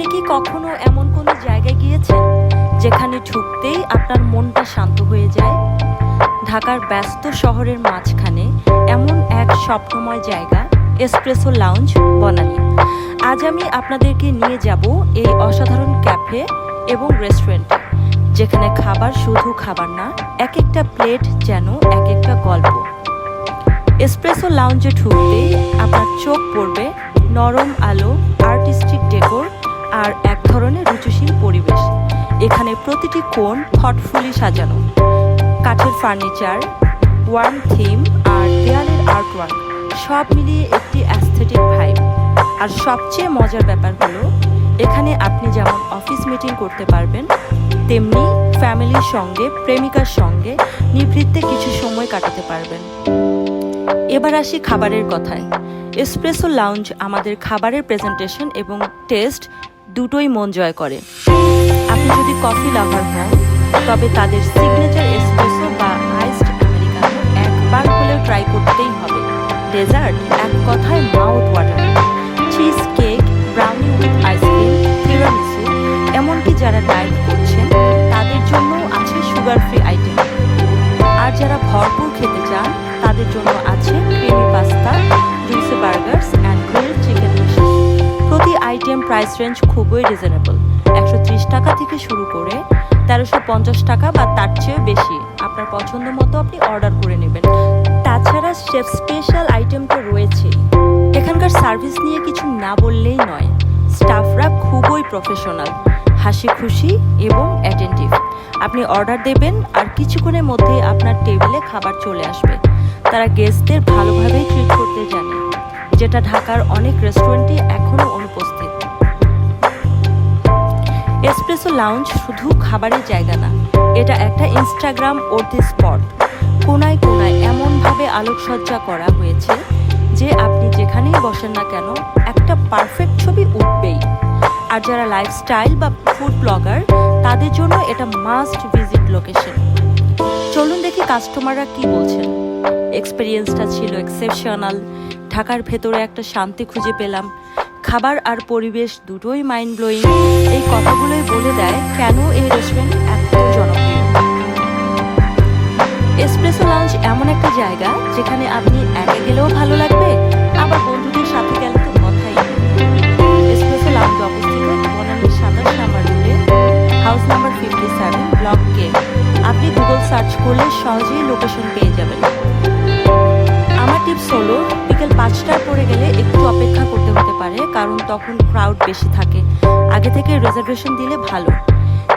আপনি কি কখনো এমন কোনো জায়গায় গিয়েছেন যেখানে ঢুকতেই আপনার মনটা শান্ত হয়ে যায়? ঢাকার ব্যস্ত শহরের মাঝখানে এমন এক স্বপ্নময় জায়গা, এসপ্রেসো লাউঞ্জ, বনানী। আজ আমি আপনাদেরকে নিয়ে যাব এই অসাধারণ ক্যাফে এবং রেস্টুরেন্টে, যেখানে খাবার শুধু খাবার না, এক একটা প্লেট যেন এক একটা গল্প। এসপ্রেসো লাউঞ্জে ঢুকতেই আপনার চোখ পড়বে নরম আলো, আর্টিস্টিক ডেকোর আর এক ধরনের রুচিশীল পরিবেশ। এখানে প্রতিটি কোণ থটফুলি সাজানো। কাঠের ফার্নিচার ওয়ার্ম থিম আর দেয়ালের আর্টওয়ার্ক সব মিলিয়ে একটি অ্যাস্থেটিক ভাইব আর সবচেয়ে মজার ব্যাপার হলো, এখানে আপনি যেমন অফিস মিটিং করতে পারবেন, তেমনি ফ্যামিলির সঙ্গে, প্রেমিকার সঙ্গে নিভৃত্তে কিছু সময় কাটাতে পারবেন। এবার আসি খাবারের কথায়। এসপ্রেসো লাউঞ্জ আমাদের খাবারের প্রেজেন্টেশন এবং টেস্ট দুটোই মন জয় করে। আপনি যদি কফি লাভার হন, তবে তাদের সিগনেচার এসপ্রেসো বা আইসড আমেরিকানো একবার হলেও ট্রাই করতেই হবে। ডেজার্ট এক কথায় mouth water cheese cake brownie with ice cream এমনকি যারা ডায়েট করছেন, তাদের জন্য আছে সুগার ফ্রি আইটেম আর যারা ভরপুর খেতে চান, তাদের জন্য আছে creamy pasta juicy burgers and item price range খুবই রিজনেবল। একশো ত্রিশ টাকা থেকে শুরু করে তেরোশো পঞ্চাশ টাকা বা তার চেয়ে বেশি। আপনার পছন্দ মতো আপনি অর্ডার করে নেবেন। তাছাড়া শেফ স্পেশাল আইটেম তো রয়েছেই এখানকার সার্ভিস নিয়ে কিছু না বললেই নয়। স্টাফরা খুবই প্রফেশনাল হাসি খুশি এবং অ্যাটেন্টিভ। আপনি অর্ডার দেবেন আর কিছুক্ষণের মধ্যেই আপনার টেবিলে খাবার চলে আসবে। তারা গেস্টদের ভালোভাবেই ট্রিট করতে জানে। যেটা ঢাকার অনেক রেস্টুরেন্টে এখনও অনুপস্থিত। এসপ্রেসো লাউঞ্জ শুধু খাবারের জায়গা না, এটা একটা ইনস্টাগ্রাম অর্ধি স্পট কোনায় কোনায় এমনভাবে আলোকসজ্জা করা হয়েছে যে আপনি যেখানেই বসেন না কেন, একটা পারফেক্ট ছবি উঠবেই। আর যারা লাইফস্টাইল বা ফুড ব্লগার তাদের জন্য এটা মাস্ট ভিজিট লোকেশন চলুন দেখি কাস্টমাররা কি বলছেন। এক্সপিরিয়েন্সটা ছিল এক্সেপশনাল ঢাকার ভেতরে একটা শান্তি খুঁজে পেলাম। খাবার আর পরিবেশ দুটোই মাইন্ড ব্লোয়িং এই কথাগুলোই বলে দেয় কেন এই রেস্টুরেন্ট এত জনপ্রিয়? এসপ্রেসো লাউঞ্জ এমন একটা জায়গা যেখানে আপনি একা গেলেও ভালো লাগবে, আবার বন্ধুদের সাথে গেলে তো কথাই এসপ্রেসো লাউঞ্জ অবস্থিত বনানীর সাতাশ নাম্বার রোডে house number fifty seven block K আপনি গুগল সার্চ করলে সহজেই লোকেশন পেয়ে যাবেন। আমার টিপস হলো, বিকেল পাঁচটার পরে গেলে একটু পারে, কারণ তখন ক্রাউড বেশি থাকে। আগে থেকে রিজার্ভেশন দিলে ভালো।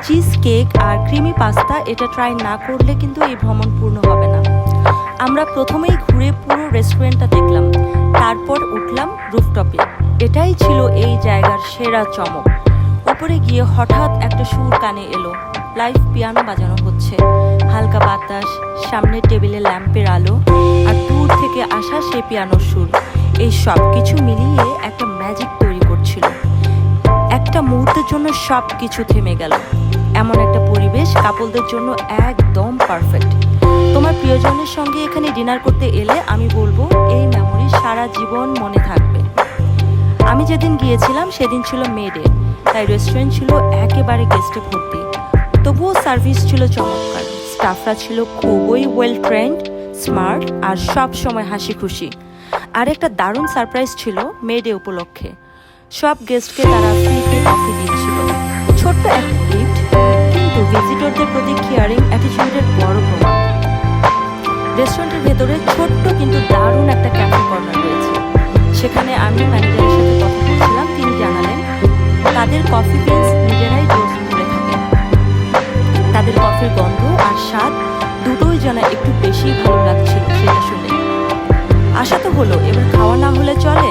চিজ কেক আর ক্রিমি পাস্তা এটা ট্রাই না করলে কিন্তু এই ভ্রমণ পূর্ণ হবে না। আমরা প্রথমেই ঘুরে পুরো রেস্টুরেন্টটা দেখলাম। তারপর উঠলাম রুফটপে এটাই ছিল এই জায়গার সেরা চমক। উপরে গিয়ে হঠাৎ একটা সুর কানে এলো। লাইভ পিয়ানো বাজানো হচ্ছে। হালকা বাতাস, সামনের টেবিলে ল্যাম্পের আলো, আর দূর থেকে আসা সে পিয়ানোর সুর। এই সব কিছু মিলিয়ে একটা ম্যাজিক তৈরি করছিল। একটা মুহূর্তের জন্য সব কিছু থেমে গেল। এমন একটা পরিবেশ কাপলদের জন্য একদম পারফেক্ট তোমার প্রিয়জনের সঙ্গে এখানে ডিনার করতে এলে আমি বলব, এই মেমোরি সারা জীবন মনে থাকবে। আমি যেদিন গিয়েছিলাম সেদিন ছিল মে ডে তাই রেস্টুরেন্ট ছিল একেবারে গেস্টে ভর্তি। তবুও সার্ভিস ছিল চমৎকার। স্টাফরা ছিল খুবই ওয়েল ট্রেন্ড স্মার্ট আর সব সময় হাসি খুশি আর একটা দারুণ সারপ্রাইজ ছিল মে ডে উপলক্ষে। সব গেস্টকে তারা ফ্রিতে কফি দিচ্ছিল ছোট্ট একটা গিফট কিন্তু ভিজিটরদের প্রতি কেয়ারিং অ্যাটিটিউডের বড় প্রমাণ রেস্টুরেন্টের ভেতরে ছোট্ট কিন্তু দারুণ একটা ক্যাফে কর্নার রয়েছে। সেখানে আমি ম্যানেজারের সাথে কথা বলছিলাম, তিনি জানালেন, তাদের কফি বিনস নিজেরাই রোস্ট করে থাকেন তাদের কফির গন্ধ আর স্বাদ দুটোই যেন একটু বেশি ভালো আশা তো হলো, এবার খাওয়া না হলে চলে।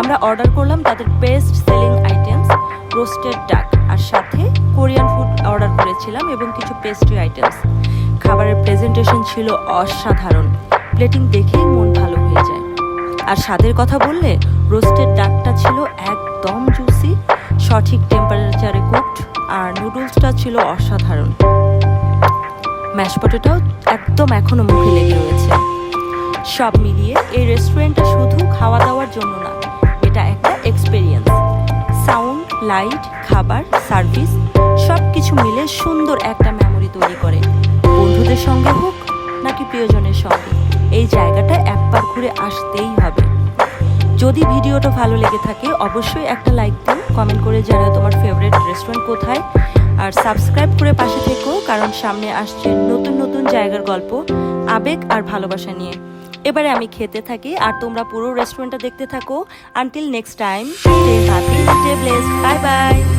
আমরা অর্ডার করলাম তাদের বেস্ট সেলিং আইটেমস রোস্টেড ডাক আর সাথে কোরিয়ান ফুড অর্ডার করেছিলাম এবং কিছু পেস্ট্রি আইটেমস খাবারের প্রেজেন্টেশন ছিল অসাধারণ। প্লেটিং দেখেই মন ভালো হয়ে যায়। আর স্বাদের কথা বললে রোস্টেড ডাকটা ছিল একদম জুসি সঠিক টেম্পারেচারে কুকড আর নুডলসটা ছিল অসাধারণ। ম্যাশ পটেটাও একদম এখনও মুখে লেগে রয়েছে। সব মিলিয়ে এই রেস্টুরেন্টটা শুধু খাওয়া দাওয়ার জন্য না, এটা একটা এক্সপেরিয়েন্স সাউন্ড লাইট খাবার সার্ভিস সব কিছু মিলে সুন্দর একটা মেমোরি তৈরি করে। বন্ধুদের সঙ্গে হোক নাকি প্রিয়জনের সঙ্গে, এই জায়গাটা একবার ঘুরে আসতেই হবে। যদি ভিডিওটা ভালো লেগে থাকে, অবশ্যই একটা লাইক দিও কমেন্ট করে জানাও তোমার ফেভারিট রেস্টুরেন্ট কোথায়। আর সাবস্ক্রাইব করে পাশে থেকো, কারণ সামনে আসছে নতুন নতুন জায়গার গল্প, আবেগ আর ভালোবাসা নিয়ে। এবারে আমি খেতে থাকি আর তোমরা পুরো রেস্টুরেন্টটা দেখতে থাকো। Until next time stay happy stay blessed bye bye